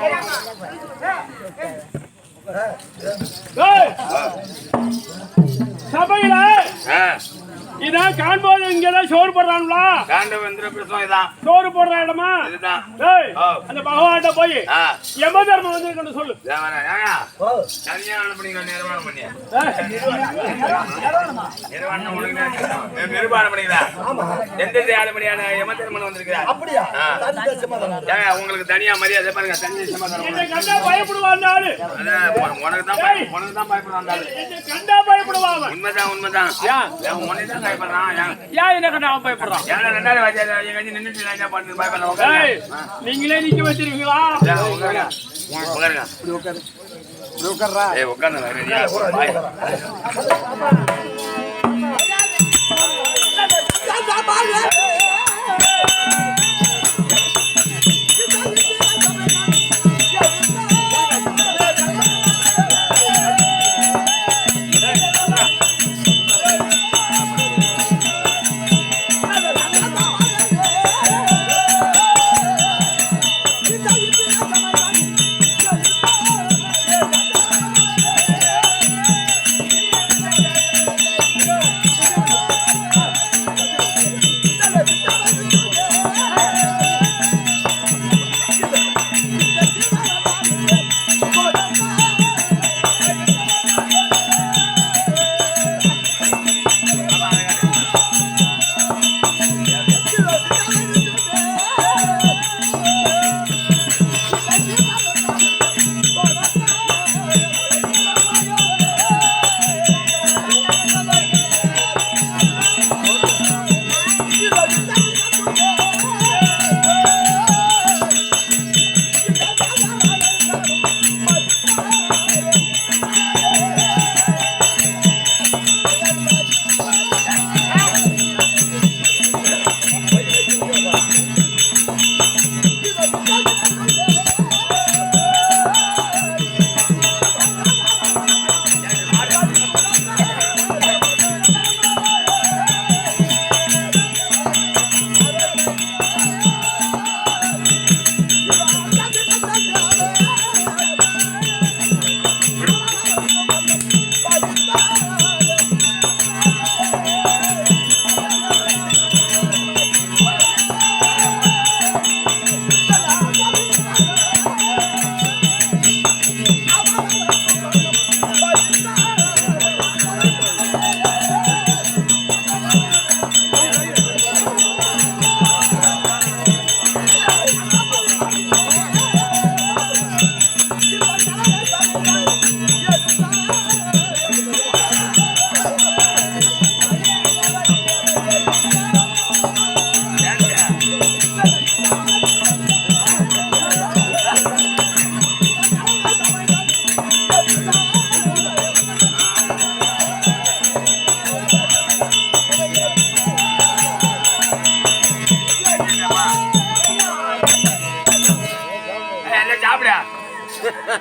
Gracias. காண்போது இங்கதான் சோறு போடுறாங்களா சோறு போடுற இடமா. அந்த பகவான்கிட்ட போய் ஆ, யம தர்மம் வந்து சொல்லு நிர்வாணம் பண்ணிக்கிறா. எந்த தேவையான யம திருமணம் வந்திருக்கிறா அப்படியா? ஆ. தனி தேசமா தானா? ஏங்க, உங்களுக்கு தனியா மரியாதை பாருங்க தனி பயப்படுவான் உனக்கு தான் தான் பயப்படுவான். உண்மைதான் உண்மைதான். ஏன்? ஏன் உன்னை தான் பயப்படுறான். ஏன்? என்ன அவன் பயப்படுறான்? ஏன்னா ரெண்டாவது வாத்தியார் எங்க கட்சி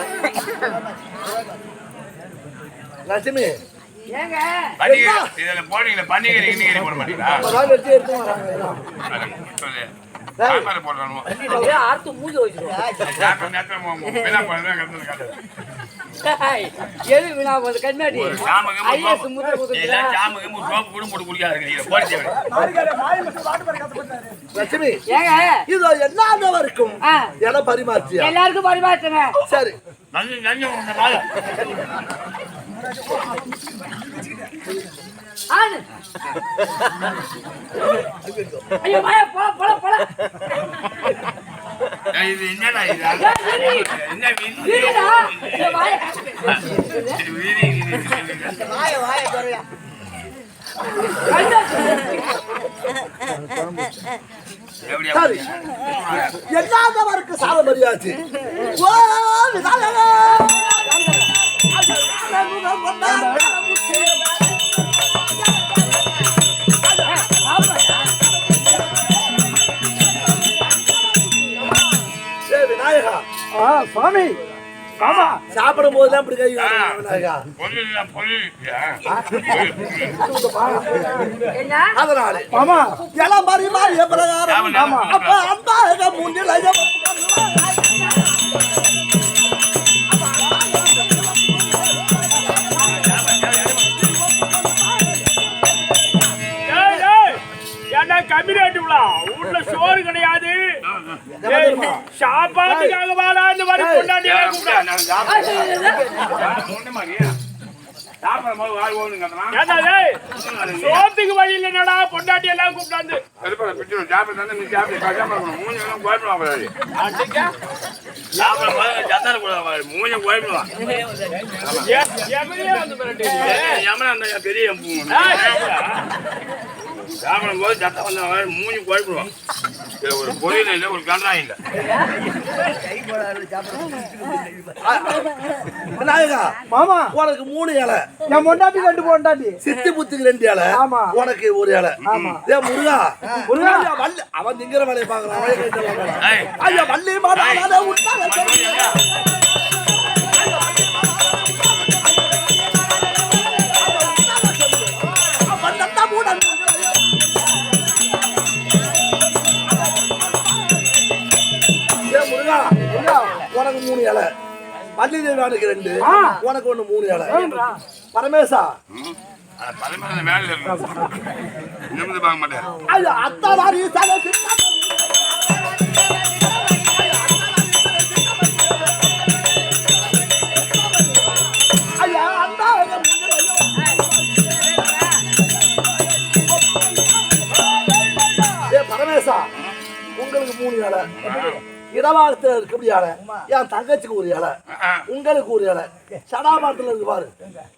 லட்சுமி பன்னிகை, இதுல போடுறீங்களே, பன்னிகை கிண்ணிகை போட மாட்டீங்களா? அப்பதான் வச்சு எடுத்து வராங்க எல்லாம். அட, சொல்லு. சாம்பார் போடுறானுவோ. அறுத்து மூஞ்சி வச்சிருக்கோம் வீணா. எது போகுது? கண்ணாடி. ஐஎஸ். முத்திர ஒரு சோப்பு கூட போட்டு குடிக்காதுங்க. இதை போட தேவை. லட்சுமி ஏங்க? இதோ பரிமாற்றியா? எல்லாருக்கும் பரிமாற்றுங்க சரி. நஞ்சு, நஞ்சு உங்க வாயை. ஆனு ஐயோ வாயா போல போல போல ஏய், இது என்னடா இது? என்ன இந்த சுவாமி ஆமா சாப்பிடும் போதுதான் இப்படி கை அதனாலே. ஆமா. எல்லாம் பரிமாறிய பிரகாரம். ஆமா. அப்ப அன்பாக முன்னிலைய சாப்பாட்டுக்காக வாடா இந்த மாதிரி கொண்டாடி சோத்துக்கு வழி இல்லைனடா பொண்டாட்டி எல்லாம் கூப்பிட்டாந்து பெரிய பாரு, மூஞ்சி குழப்பிடுவான். இதுல ஒரு பொரியல் இல்லை ஒரு கண்டாயம் இல்லை விநாயகா மாமா. உனக்கு மூணு இலை. என் பொண்டாட்டி ரெண்டு பொண்டாட்டி சித்தி புத்துக்கு ரெண்டு இலை. ஆமா. உனக்கு ஒரு இலை. ஆமா. ஏ முருகா. முருகா. வள்ளி. அவன் திங்கிற வேலையை பாக்குறான் ஐயா வள்ளி மாடா தேவானுக்கு ரெண்டு. உனக்கு ஒண்ணு மூணு பரமேசா. இருக்கு நிமிந்து பார்க்க மாட்டேன் பரமேசா உங்களுக்கு மூணு இலை இடவாளத்துல இருக்க இலை என் தங்கச்சிக்கு ஒரு இலை. உங்களுக்கு ஒரு இலை. சடாபாரத்துல இருக்கு பாரு.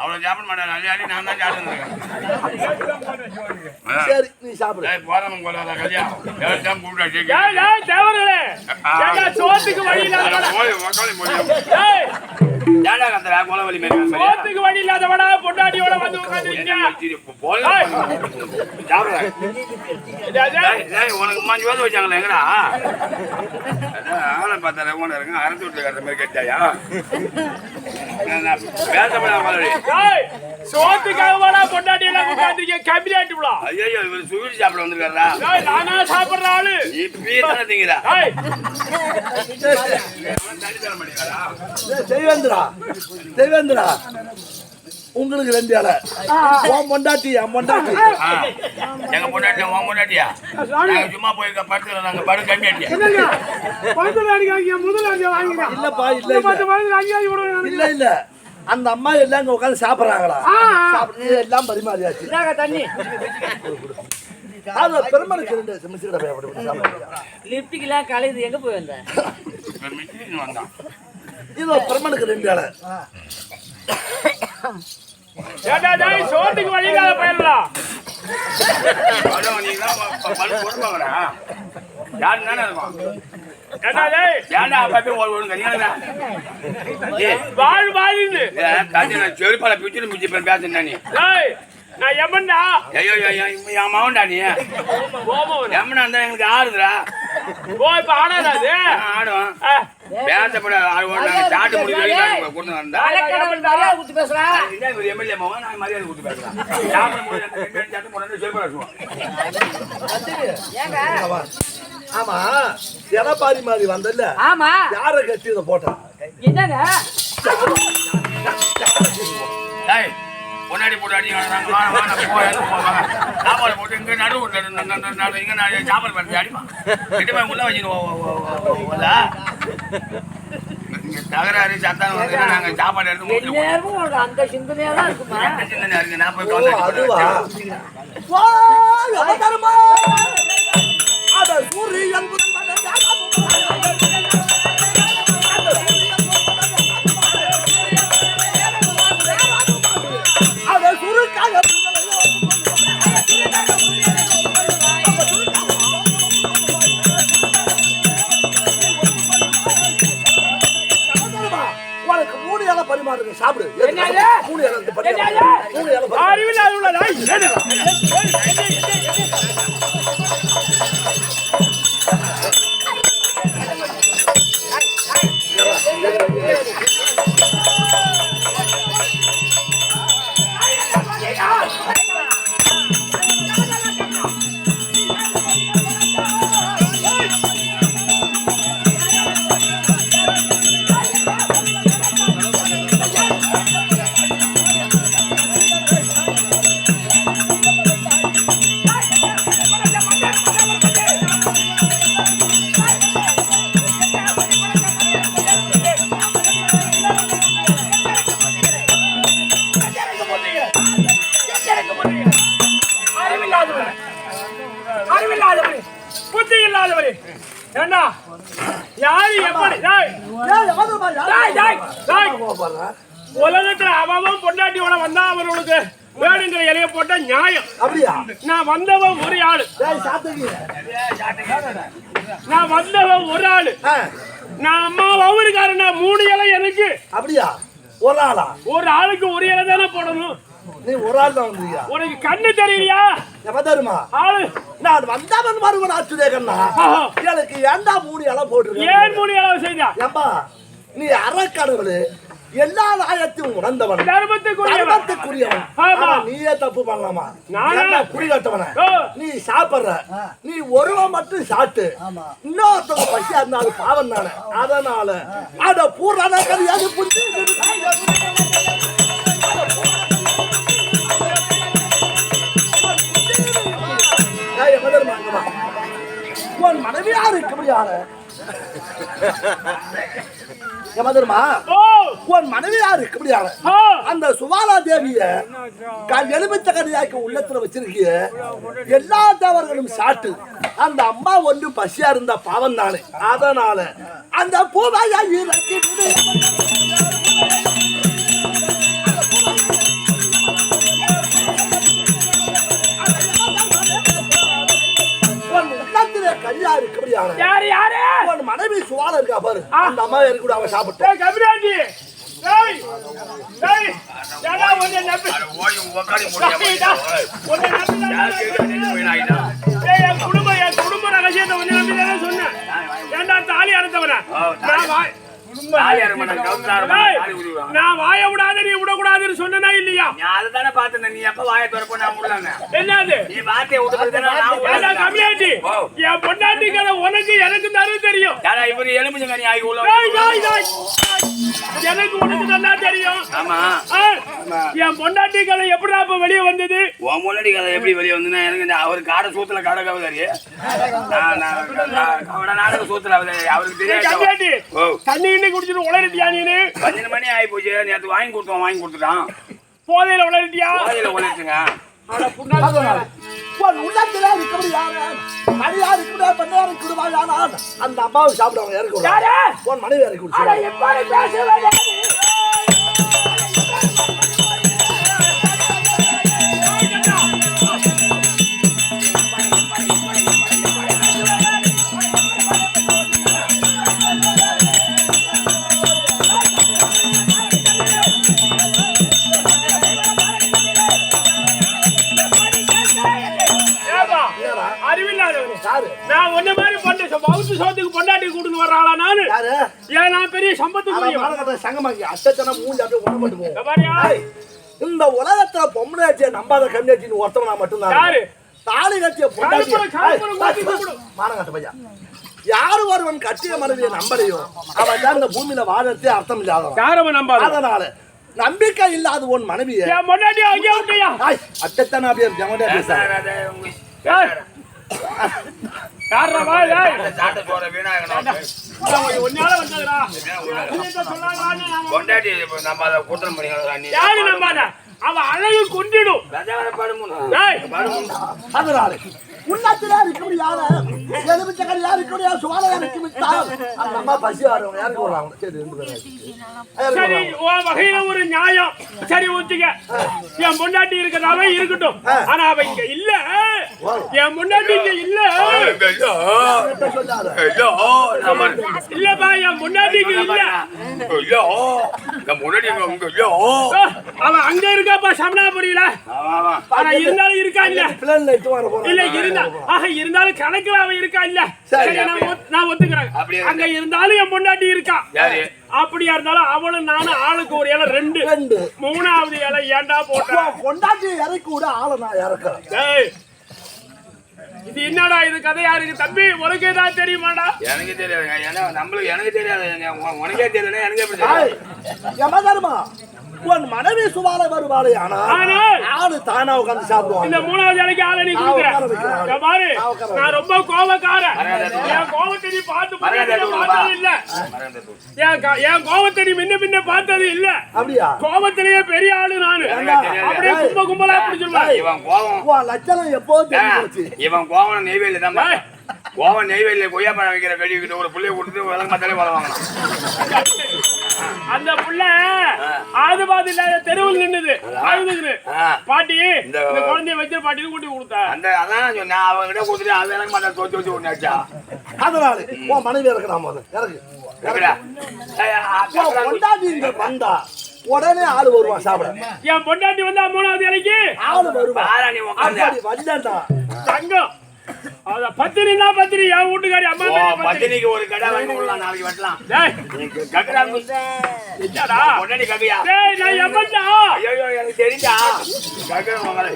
அவ்வளவு சாப்பிட மாட்டேன் அள்ளி அள்ளி நான் தான் சாப்பிட்டு சரி நீ சாப்பிடு. போதாம போதாத கல்யாணம். சோத்துக்கு வழி சோத்துக்கு வழி இல்லாதவடா பொண்டாட்டியோட வந்து உட்கார்ந்திருக்கீங்க. உனக்கு மாஞ்சு வந்து வச்சாங்களே எங்கடா? அதான் ஆளை பார்த்தா ரகுமான் இருங்க அரசு வீட்டுல கட்டுற மாதிரி கேட்டாயா? பேசப்படா கோலவலி ஏய், சோத்துக்காக வாடா பொண்டாட்டி எல்லாம் உட்கார்ந்திருக்கீங்க. கம்மியாட்டு விடா. ஐயோ இவர் சுவீட் சாப்பிட வந்திருக்காரா ஏய், நானா சாப்பிடுற ஆளு. இப்பயே தானே திங்கிறா? தெய்வேந்திரா. உங்களுக்கு ரெண்டு இலை. உன் பொண்டாட்டி என் பொண்டாட்டி. எங்க பொண்டாட்டியா உன் பொண்டாட்டியா? நாங்க சும்மா போய் படுத்துல நாங்க படு கம்மியாட்டியா இல்லப்பா இல்ல இல்ல. இல்ல இல்ல. அந்த அம்மா எல்லாம் இங்க உட்கார்ந்து சாப்பிடுறாங்களா? எல்லாம் பரிமாறியாச்சு. தண்ணி. அது பெருமனுக்கு ரெண்டு சாப்பிடுறாங்க. லிப்டிக்கெல்லாம் கலையுது எங்க போய் வந்தான். இது பெருமனுக்கு ரெண்டு இலை. சோத்துக்கு வழி வாழ்ந்து. செருப்பால பிச்சு நீ? ஏய், நான் எமன்டா. ஐயோ ஐயோ என் மகன்டா நீ எம்மனா இருந்தா எங்களுக்கு ஆறுதுடா ஓ, இப்ப ஆடாதா அது? ஆடுவோம் ஆ, பேசப்பட ஆடுவோம் சாட்டு முடிவு வரைக்கும் கொண்டு வந்தா அலக்கடவுள் மரியாதை கொடுத்து பேசுறா இதான் இவர் எம்எல்ஏ மகன் நான் மரியாதை கொடுத்து பேசுறேன் சட்டை ஆமா. பாரி மாதிரி வந்தல்ல ஆமா யார கட்டி இதை போட்டான் என்னங்க டேய் பொன்னாடி போட்டு அடி நாங்க வாங்க வாங்க போய் போவாங்க சாப்பாடு போட்டு இங்க நடு நடு- இங்க நான் சாப்பாடு பண்ணி அடிமா கிட்ட போய் உள்ள வச்சுருவோம் தகராறு சத்தானம் வந்து நாங்க சாப்பாடு எடுத்து அந்த சிந்தனையா தான் இருக்குமா? நான் போய் அதுவா? சூரியன் மூணு இலை இந்த பரிமாறு. என்னது? மூணு இலை அவர்களுக்கு வேணுங்கிற இலைய போட்ட நியாயம். அப்படியா? நான் வந்தவன் ஒரு ஆளு. நான் வந்தவன் ஒரு ஆளு. நான் அம்மா அவருக்காரனா மூணு இலை எனக்கு. அப்படியா? ஒரு ஆளா? ஒரு ஆளுக்கு ஒரு இலை தானே போடணும். நீ ஒரு ஆள் தான் வந்திருக்கியா? உனக்கு கண்ணு தெரியலையா? தருமா? ஆளு. நான் வந்தவன் மறுபடியும் ஆச்சுதே கண்ணா. எனக்கு ஏன்டா மூணு இலை போட்டுருக்க? ஏன் மூணு இலை செய்தா? ஏம்பா நீ அறக்கடவுளு எல்லா நாயத்தையும் உணர்ந்தவன். தர்மத்துக்குரியவன். தர்மத்துக்குரியவன். ஆமா. ஆனா நீயே தப்பு பண்ணலாமா? நானா? ஏன்டா குடி கட்டவன ஓ. நீ சாப்பிடுற. நீ ஒருவன் மட்டும் சாப்பிட்டு இன்னொருத்தவங்க பசியா இருந்தாலும் பாவம் தானே. அதனால அத பூரான கதையாது புரிஞ்சு. உன் மனைவியா இருக்க ஓ. உன் மனைவியா இருக்க முடியாது ஓ. அந்த சுபாலா தேவிய க- எலுமிச்ச கடியாக்கி உள்ளத்துல வச்சிருக்கிய எல்லா தவறுகளும் சாட்டு அந்த அம்மா ஒன்று பசியா இருந்த பாவம் தானே. அதனால அந்த பூவாயா இறக்கி இருக்க முடியாது யாரு யாரு? உன் மனைவி சுவால இருக்கா பாரு. அந்த அம்மா இறக்கி விடு அவன் சாப்பிட்டு. சொன்னேன். ஏய், என் குடும்பம் என் குடும்ப ரகசியத்தை நம்பி தானே சொன்னேன். ஏன்டா தாலி அறுத்தவன? நான் வாய் டேய், நான் வாய விடாத நீ விடக்கூடாதுன்னு சொன்னனா இல்லையா? அதுதானே பார்த்தேன் நீ எப்ப வாயை திறப்ப நான் விடலாங்க என்னது? நீ வார்த்தையை. கம்மியாட்டி ஓ. என் பொண்டாட்டி கதை உனக்கு எனக்கு தரு தெரியும். இவரு எலுமிச்சங்க நீ ஆகி உள்ள. எனக்கு உனக்கு நல்லா தெரியும். ஆமா. என் பொண்டாட்டி கதை எப்படிடா இப்ப வெளியே வந்தது? உன் முன்னாடி கதை எப்படி வெளியே வந்துன்னா எனக்கு அவர் காடை சூத்துல கடை கவுதாரு. அவட நாடக சூத்துல அவரு- அவருக்கு தெரியாது? தண்ணி கிண்ணி குடிச்சிட்டு உளறிட்டியா நீனு? பன்னெண்டு மணி ஆகி போச்சு. நேற்று வாங்கி கொடுத்தோம் வாங்கி கொடுத்துட்டான். போதையில உளறிட்டியா? உழைச்சுங்க அதனால உன் உள்ளத்திலே இருக்க முடியாது மனைவியா இருக்க முடியாது பெண்ணையா இருக்க முடியாது அந்த அம்மாவை சாப்பிடுவாங்க இறக்கி யாரு? உன் மனைவி இறக்கி விடுச்சு அட்டத்தனம் மூஞ்சி அப்படியே மாதிரியா? ஏய், இந்த உலகத்துல பொம்பளைச்சிய நம்பாத கண்ணியாச்சின்னு ஒருத்தவனா மட்டும்தான் யாரு? தாலி கட்டிய. மானகட்ட பையா யாரு ஒருவன் கட்டிய மனைவியை நம்பலையோ அவன் தான் இந்த பூமியில வாழறதே அர்த்தம் இல்லாதவன்? அதனால நம்பிக்கை இல்லாத உன் விட்டியா? அட்டத்தனா அப்படியே ஜமடா பேசுறாங்க கொண்டாடி நம்ம அதை கூட்டம் பண்ணிக்கலாம்? அவ அழகு குன்றிடும். அதனால உள்ளத்திலே இருக்க முடியாத எலுமிச்சக்கல் யாரு இருக்க முடியாது சுவாலையா இருக்க விட்டால்? அந்த அம்மா பசி வரவங்க யாருக்கு வர்றாங்க சரி ரெண்டு பேரும் யாருக்கு சரி வர்றாங்க? உன் வகையில ஒரு நியாயம். சரி ஊத்திக்க என் பொண்டாட்டி இருக்கிறதாவே இருக்கட்டும். ஆனா அவ இங்க இல்ல. என் பொண்டாட்டி இங்க இல்ல. இல்லப்பா என் பொண்டாட்டி இங்க இல்ல. அவன் அங்க இருக்காப்பா சமணாபுரியில ஆனா இருந்தாலும் இருக்கா இல்ல. இல்ல இருந்தா ஆக இருந்தாலும் கணக்குல அவன் இருக்கா இல்ல நான் ஒத்து- நான் ஒத்துக்கிறேன். அங்க இருந்தாலும் என் பொண்டாட்டி இருக்கா? யாரு? அப்படியா இருந்தாலும் அவளும் நானும் ஆளுக்கு ஒரு இலை ரெண்டு. ரெண்டு. மூணாவது இலை ஏன்டா போட்ட? உன் பொண்டாட்டியை இறக்கி விட ஆளை நான் இறக்குறேன். டேய், இது என்னடா இது கதையா இருக்கு தம்பி உனக்கு ஏதாவது தெரியுமாடா? எனக்கு தெரியாதுங்க. ஏன்னா நம்மளுக்கு எனக்கு தெரியாதுங்க. உ- உனக்கே தெரியல எனக்கு எப்படி தெரியும்? உன் மனைவி சுவாலை வருவாளே ஆனா ஆனால் ஆளு தானா உட்கார்ந்து இந்த சாப்பிடுவாங்க மூணாவது இலைக்கு ஆளை நீ நான் கொடுக்குற பாரு ரொம்ப கோபக்காரன். என் கோபத்தை நீ பார்த்து பார்த்தது இல்ல. என் கோபத்தை நீ முன்ன பின்ன பார்த்தது இல்ல. அப்படியா? கோபத்திலேயே பெரிய ஆளு நானு? அப்படியே கும்ப கும்பலா பிடிச்சிருவேன் இவன் கோவம் உன் லட்சணம் எப்போ தெரிஞ்சு இவன் கோவம் நெய்வேலி தான் கோவம் நெய்வேலியில் கொய்யா பழம் வைக்கிற கழிவுக்கிட்ட ஒரு புள்ளைய கொடுத்து விளங்க மாத்தாலே வாங்கலாம் அந்த புள்ள ஆது பாதி இல்லாத தெருவில் நின்னுது. அழுதுகுது. பாட்டி இந்த- குழந்தைய வச்சு பாட்டின்னு கூட்டி கொடுத்தா. அந்த அதான் சொன்னேன். அவங்ககிட்ட கொடுத்துட்டு அது விளங்க மாட்டா தோச்சு வச்சு ஒண்ணாச்சா அதனால உன் மனைவி இறக்குறான் போது இறக்கு. வந்தா உடனே ஆளு வருவான் சாப்பிட. என் பொண்டாட்டி வந்தா மூணாவது இலைக்கு ஆளு வருவான். தங்கம். அத பத்திரினா பத்திரி என் வீட்டுக்காரி அம்மா பத்தினிக்கு ஒரு கடை வாங்கி விடலாம் நாளைக்கு வெட்டலாம். டேய். கக்கறாங்க என்னடா? பொண்டாடி கக்கையா டேய் நான் ஐயோ எனக்கு தெரிஞ்சா மகளே